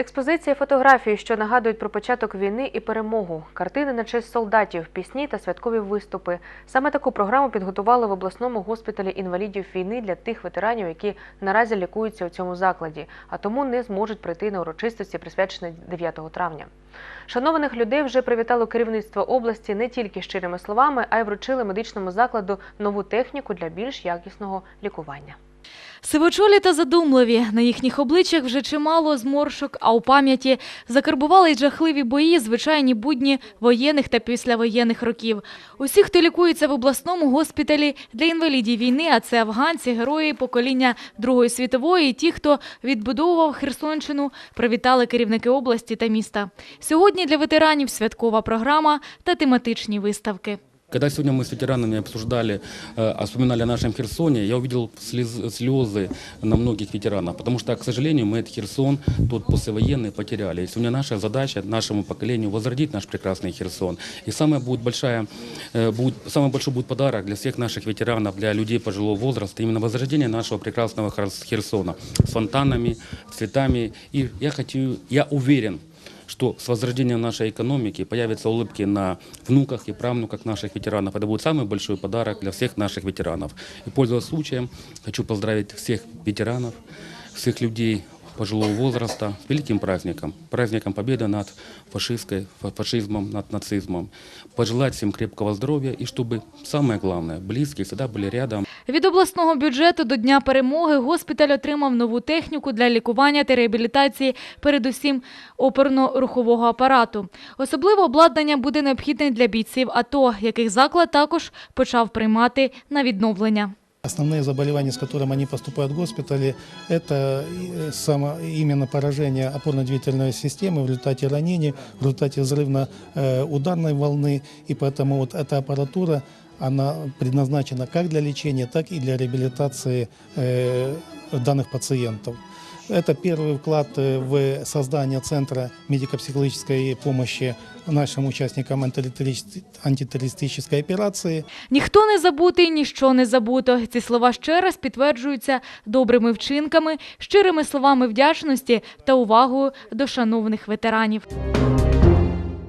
Експозиція фотографій, що нагадують про початок війни і перемогу, картини на честь солдатів, пісні та святкові виступи. Саме таку програму підготували в обласному госпіталі інвалідів війни для тих ветеранів, які наразі лікуються у цьому закладі, а тому не зможуть прийти на урочистості, присвячені 9 травня. Шанованих людей вже привітало керівництво області не тільки щирими словами, а й вручили медичному закладу нову техніку для більш якісного лікування. Сивочолі та задумливі. На їхніх обличчях вже чимало зморшок, а у пам'яті закарбували й жахливі бої, звичайні будні воєнних та післявоєнних років. Усі, хто лікується в обласному госпіталі для інвалідів війни, а це афганці, герої покоління Другої світової, і ті, хто відбудовував Херсонщину, привітали керівники області та міста. Сьогодні для ветеранів святкова програма та тематичні виставки. Когда сегодня мы с ветеранами обсуждали, э, вспоминали о нашем Херсоне, я увидел слез- слезы на многих ветеранов, потому что, к сожалению, мы этот Херсон, тот послевоенный, потеряли. И сегодня наша задача нашему поколению возродить наш прекрасный Херсон. И самая будет большая, э, будет, самый большой будет подарок для всех наших ветеранов, для людей пожилого возраста, именно возрождение нашего прекрасного Херс- Херсона с фонтанами, цветами. И я хочу, я уверен, что с возрождением нашей экономики появятся улыбки на внуках и правнуках наших ветеранов. Это будет самый большой подарок для всех наших ветеранов. И пользуясь случаем, хочу поздравить всех ветеранов, всех людей пожилого возраста с великим праздником. Праздником победы над фашистской, фа- фашизмом, над нацизмом. Пожелать всем крепкого здоровья и чтобы, самое главное, близкие всегда были рядом. Від обласного бюджету до Дня перемоги госпіталь отримав нову техніку для лікування та реабілітації, передусім опорно-рухового апарату. Особливо обладнання буде необхідне для бійців АТО, яких заклад також почав приймати на відновлення. Основные заболевания, с которыми они поступают в госпитали, это э, само, именно поражение опорно-двигательной системы в результате ранений, в результате взрывно-ударной волны. И поэтому вот эта аппаратура, она предназначена как для лечения, так и для реабилитации э, данных пациентов. Это первый вклад э, в создание Центра медико-психологической помощи нашим участникам антитеррористи- антитеррористической операции. Ніхто не забутий, ніщо не забуто. Ці слова ще раз підтверджуються добрими вчинками, щирими словами вдячності та увагою до шановних ветеранів.